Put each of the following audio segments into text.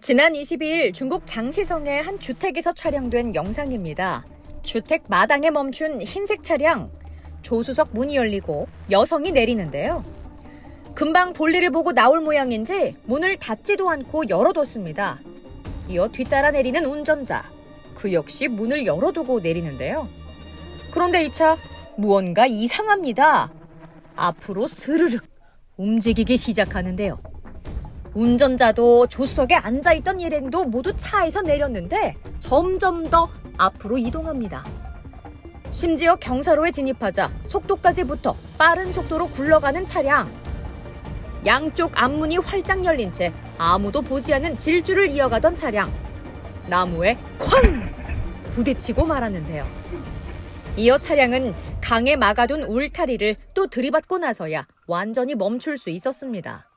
지난 22일 중국 장시성의 한 주택에서 촬영된 영상입니다. 주택 마당에 멈춘 흰색 차량. 조수석 문이 열리고 여성이 내리는데요. 금방 볼일을 보고 나올 모양인지 문을 닫지도 않고 열어뒀습니다. 이어 뒤따라 내리는 운전자. 그 역시 문을 열어두고 내리는데요. 그런데 이 차 무언가 이상합니다. 앞으로 스르륵 움직이기 시작하는데요. 운전자도 조수석에 앉아있던 일행도 모두 차에서 내렸는데 점점 더 앞으로 이동합니다. 심지어 경사로에 진입하자 속도까지 붙어 빠른 속도로 굴러가는 차량. 양쪽 앞문이 활짝 열린 채 아무도 보지 않는 질주를 이어가던 차량. 나무에 쾅! 부딪히고 말았는데요. 이어 차량은 강에 막아둔 울타리를 또 들이받고 나서야 완전히 멈출 수 있었습니다.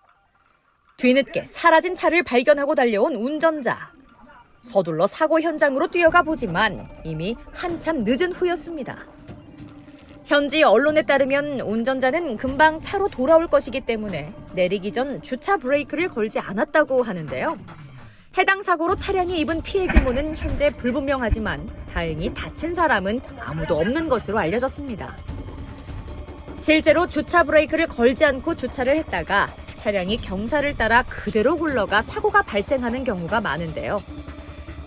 뒤늦게 사라진 차를 발견하고 달려온 운전자. 서둘러 사고 현장으로 뛰어가 보지만 이미 한참 늦은 후였습니다. 현지 언론에 따르면 운전자는 금방 차로 돌아올 것이기 때문에 내리기 전 주차 브레이크를 걸지 않았다고 하는데요. 해당 사고로 차량이 입은 피해 규모는 현재 불분명하지만 다행히 다친 사람은 아무도 없는 것으로 알려졌습니다. 실제로 주차 브레이크를 걸지 않고 주차를 했다가 차량이 경사를 따라 그대로 굴러가 사고가 발생하는 경우가 많은데요.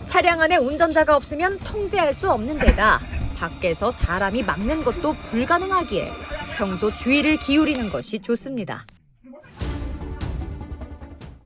차량 안에 운전자가 없으면 통제할 수 없는 데다 밖에서 사람이 막는 것도 불가능하기에 평소 주의를 기울이는 것이 좋습니다.